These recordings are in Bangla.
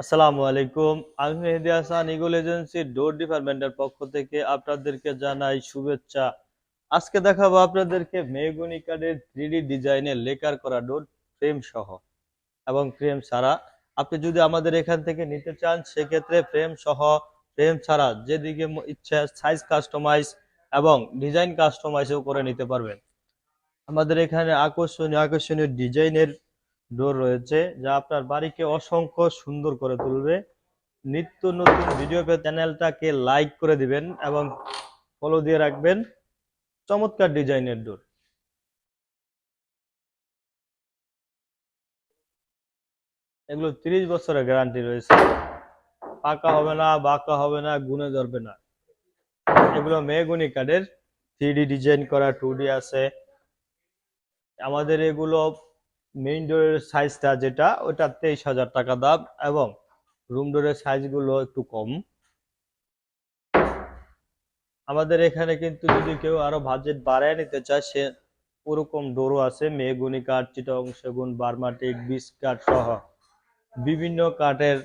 আসসালামু আলাইকুম। আমি Mehedi Hasan eagle agency door ডিপার্টমেন্টের পক্ষ থেকে আপনাদেরকে জানাই শুভেচ্ছা। আজকে দেখাবো আপনাদেরকে মেগুনি কার্ডের থ্রিডি ডিজাইনের লেকার করা ডোর ফ্রেম সহ। এবং ফ্রেম ছাড়া আপনি যদি আমাদের এখান থেকে নিতে চান, সেক্ষেত্রে ফ্রেম সহ ফ্রেম ছাড়া যেদিকে ইচ্ছা সাইজ কাস্টমাইজ এবং ডিজাইন কাস্টমাইজও করে নিতে পারবেন। আমাদের এখানে আকর্ষণীয় আকর্ষণীয় ডিজাইনের ডোর রয়েছে, যা আপনার বাড়িকে অসংখ্য সুন্দর করে তুলবে। নিত্য নতুন ভিডিও পেয়ে চ্যানেলটাকে লাইক করে দিবেন এবং ফলো দিয়ে রাখবেন। চমৎকার ডিজাইনের ডোর। এগুলো তিরিশ বছরের গ্যারান্টি রয়েছে। পাকা হবে না, বাঁকা হবে না, গুনে ধরবে না। এগুলো মেগুনি কার্ডের থ্রি ডিজাইন করা টু আছে। আমাদের এগুলো মেইন ডোরের সাইজটা যেটা, ওটা তেইশ হাজার টাকা দাম এবং রুম ডোরের সাইজগুলো একটু কম। আমাদের এখানে কিন্তু যদি কেউ আরও বাজেট বাড়ায় নিতে চায়, সে ওরকম ডোরও আছে মেগুনি কাঠ, চিটং, সেগুন বার্মাটিক বিস কাঠ সহ বিভিন্ন কাঠের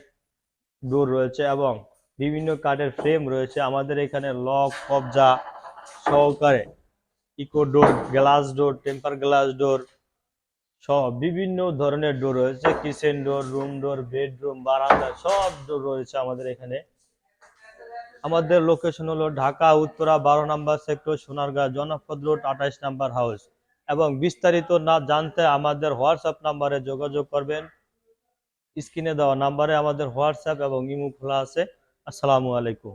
ডোর রয়েছে এবং বিভিন্ন কাঠের ফ্রেম রয়েছে। আমাদের এখানে লক কবজা সহকারে eco door glass door temper glass door সহ বিভিন্ন ধরনের ডোর রয়েছে kitchen door room door bedroom বারান্দা, সব ডোর রয়েছে আমাদের এখানে। আমাদের লোকেশন হলো ঢাকা, উত্তরা, বারো নাম্বার সেক্টর সোনারগাঁ, জনপদ রোড আঠাইশ নাম্বার হাউস এবং বিস্তারিত না জানতে আমাদের হোয়াটসঅ্যাপ নাম্বারে যোগাযোগ করবেন। স্ক্রিনে দেওয়া নাম্বারে আমাদের হোয়াটসঅ্যাপ এবং ইমো খোলা আছে। আসসালামু আলাইকুম।